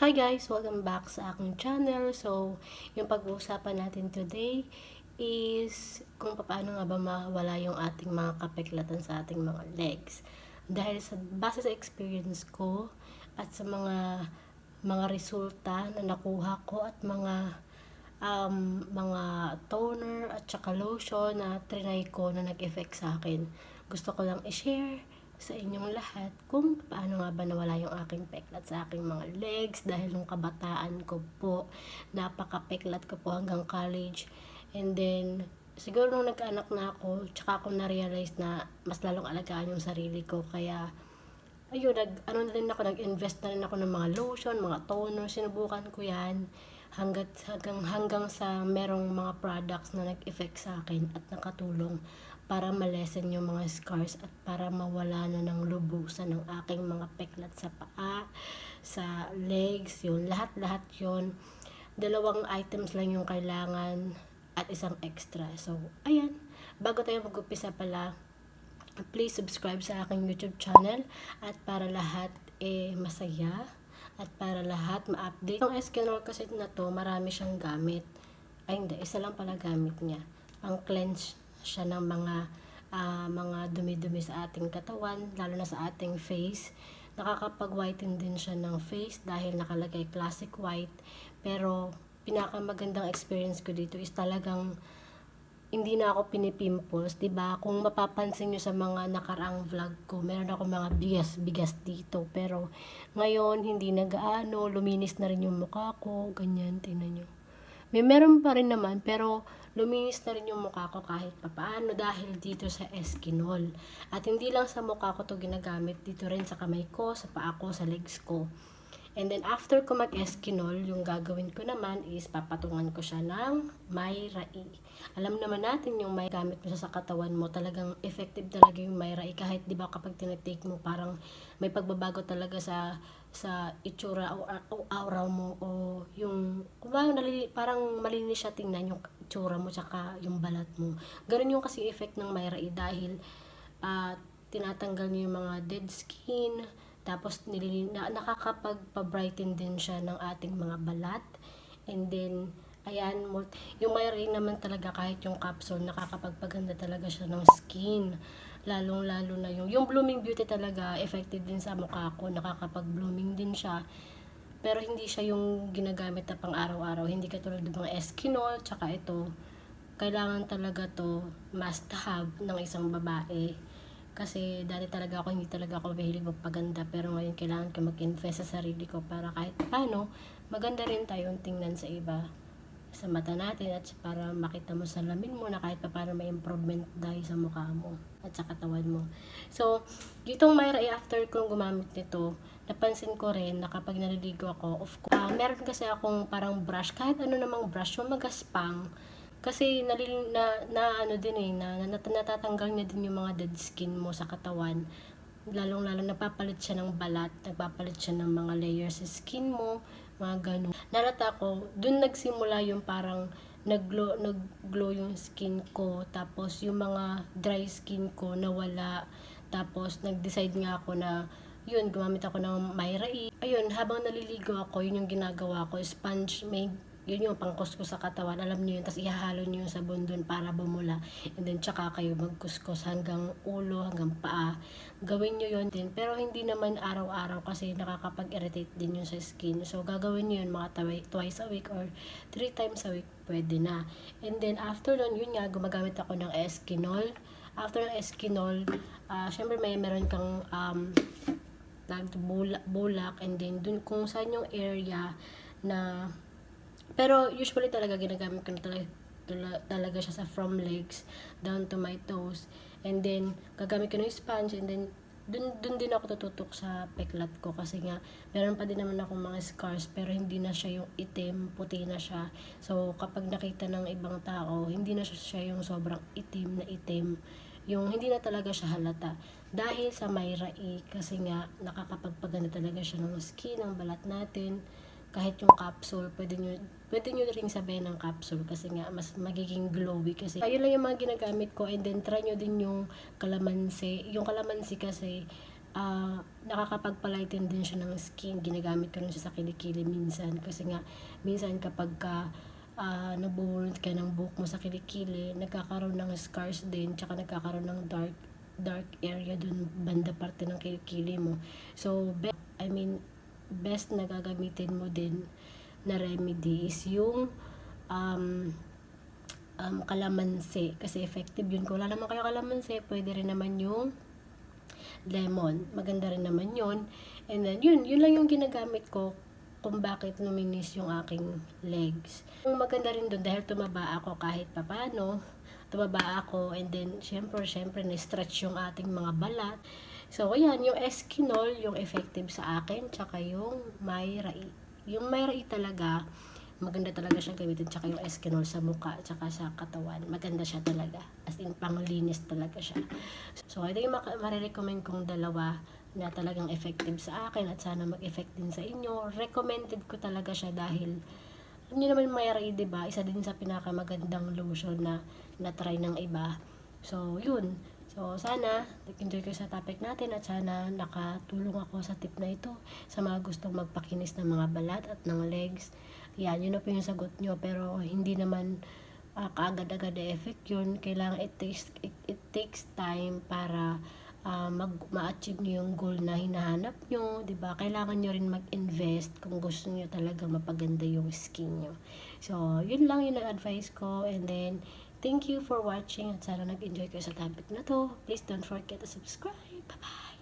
Hi guys! Welcome back sa aking channel. So, yung pag-uusapan natin today is kung paano nga ba mawala yung ating mga kapeklatan sa ating mga legs. Dahil sa base sa experience ko at sa mga mga resulta na nakuha ko at mga um, mga toner at saka lotion na trinay ko na nag-effect sa akin. Gusto ko lang i-share sa inyong lahat kung paano nga ba nawala yung aking peklat sa aking mga legs dahil nung kabataan ko po, napaka-peklat ko po hanggang college. And then, siguro nung nagkaanak na ako, tsaka ako na-realize na mas lalong alagaan yung sarili ko. Kaya, ayun, nag, ano na rin ako, nag-invest na rin ako ng mga lotion, mga toner, sinubukan ko yan hanggat, hanggang, hanggang sa merong mga products na nag-effect sa akin at nakatulong para malesen yung mga scars at para mawala na ng lubusan ng aking mga peklat sa paa, sa legs, yun, lahat-lahat yun. Dalawang items lang yung kailangan at isang extra. So, ayan. Bago tayo mag-upisa pala, please subscribe sa aking YouTube channel at para lahat eh masaya at para lahat ma-update. Yung Escanol kasi na to, marami siyang gamit. Ay hindi, isa lang pala gamit niya. Pang cleanse siya ng mga uh, mga dumi-dumi sa ating katawan, lalo na sa ating face. Nakakapag-whiten din siya ng face dahil nakalagay classic white. Pero pinakamagandang experience ko dito is talagang hindi na ako pinipimples, 'di ba? Kung mapapansin niyo sa mga nakaraang vlog ko, meron ako mga bigas-bigas dito, pero ngayon hindi na gaano, luminis na rin yung mukha ko, ganyan, tingnan niyo. May meron pa rin naman, pero luminis na rin yung mukha ko kahit papaano dahil dito sa Eskinol. At hindi lang sa mukha ko to ginagamit, dito rin sa kamay ko, sa paa ko, sa legs ko. And then after ko mag-eskinol, yung gagawin ko naman is papatungan ko siya ng Myra E. Alam naman natin yung may gamit mo sa katawan mo, talagang effective talaga yung Myra E. Kahit di ba kapag tinatake mo, parang may pagbabago talaga sa sa itsura o, o aura mo o yung parang, nalili, parang malinis siya tingnan yung itsura mo tsaka yung balat mo. Ganun yung kasi effect ng Myra E dahil uh, tinatanggal niyo yung mga dead skin, tapos nililin, na, nakakapagpa-brighten din siya ng ating mga balat. And then, ayan, yung mayroon naman talaga kahit yung capsule, nakakapagpaganda talaga siya ng skin. Lalong-lalo na yung, yung blooming beauty talaga, effective din sa mukha ko, nakakapag-blooming din siya. Pero hindi siya yung ginagamit na pang araw-araw. Hindi katulad ng mga Eskinol, tsaka ito. Kailangan talaga to must have ng isang babae kasi dati talaga ako, hindi talaga ako mahilig magpaganda. Pero ngayon kailangan ko mag-invest sa sarili ko para kahit paano, maganda rin tayong tingnan sa iba sa mata natin at para makita mo sa lamin mo na kahit pa paano may improvement dahil sa mukha mo at sa katawan mo. So, itong Myra after kong gumamit nito, napansin ko rin na kapag naliligo ako, of course, uh, meron kasi akong parang brush, kahit ano namang brush, yung magaspang, kasi nalil, na, na ano din eh, na, na, natatanggal niya din yung mga dead skin mo sa katawan. Lalong lalo napapalit siya ng balat, nagpapalit siya ng mga layers sa skin mo, mga ganun. Nalata ko, dun nagsimula yung parang nag-glow, nag-glow yung skin ko, tapos yung mga dry skin ko nawala, tapos nag-decide nga ako na yun, gumamit ako ng Myra E. Ayun, habang naliligo ako, yun yung ginagawa ko, sponge, may yun yung pangkuskus sa katawan, alam niyo yun, tapos ihahalo niyo yung sabon dun para bumula, and then tsaka kayo magkuskus hanggang ulo, hanggang paa, gawin niyo yun din, pero hindi naman araw-araw kasi nakakapag-irritate din yun sa skin, so gagawin niyo yun mga twice a week or three times a week, pwede na, and then after nun, yun nga, gumagamit ako ng Eskinol, after ng Eskinol, uh, syempre may meron kang um, bulak, bulak, and then dun kung saan yung area na pero usually talaga ginagamit ko na talaga, talaga siya sa from legs down to my toes. And then, gagamit ko ng sponge and then dun, dun din ako tututok sa peklat ko kasi nga meron pa din naman ako mga scars pero hindi na siya yung itim, puti na siya. So kapag nakita ng ibang tao, hindi na siya yung sobrang itim na itim. Yung hindi na talaga siya halata. Dahil sa Myra E kasi nga nakakapagpaganda talaga siya ng skin, ng balat natin kahit yung capsule, pwede nyo, pwede nyo rin sabihin ng capsule kasi nga mas magiging glowy kasi. Ayun lang yung mga ginagamit ko and then try nyo din yung kalamansi. Yung kalamansi kasi ah nakakapagpalighten din siya ng skin. Ginagamit ko rin siya sa kilikili minsan. Kasi nga, minsan kapag ka uh, nabubulot ka ng buhok mo sa kilikili, nagkakaroon ng scars din, tsaka nagkakaroon ng dark dark area dun banda parte ng kilikili mo. So, I mean, best na gagamitin mo din na remedy is yung um, um, kalamansi. Kasi effective yun. Kung wala naman kayo kalamansi, pwede rin naman yung lemon. Maganda rin naman yun. And then, yun, yun lang yung ginagamit ko kung bakit luminis yung aking legs. Yung maganda rin dun dahil tumaba ako kahit papano. Tumaba ako and then, syempre, syempre, na-stretch yung ating mga balat. So, ayan, yung Eskinol, yung effective sa akin, tsaka yung Myrai. Yung Myrai talaga, maganda talaga siya gamitin, tsaka yung Eskinol sa mukha, tsaka sa katawan. Maganda siya talaga. As in, panglinis talaga siya. So, ito yung marirecommend kong dalawa na talagang effective sa akin at sana mag-effect din sa inyo. Recommended ko talaga siya dahil alam niyo naman Myrai, di ba? Isa din sa pinakamagandang lotion na na-try ng iba. So, yun. So, sana nag-enjoy kayo sa topic natin at sana nakatulong ako sa tip na ito sa mga gustong magpakinis ng mga balat at ng legs. Yan, yun na po yung sagot nyo. Pero, hindi naman uh, kaagad-agad na effect yun. Kailangan it takes, it, it takes time para uh, mag, ma-achieve nyo yung goal na hinahanap nyo, ba? Kailangan nyo rin mag-invest kung gusto nyo talaga mapaganda yung skin nyo. So, yun lang yung advice ko. And then, thank you for watching at sana nag-enjoy kayo sa topic na to. Please don't forget to subscribe. Bye-bye!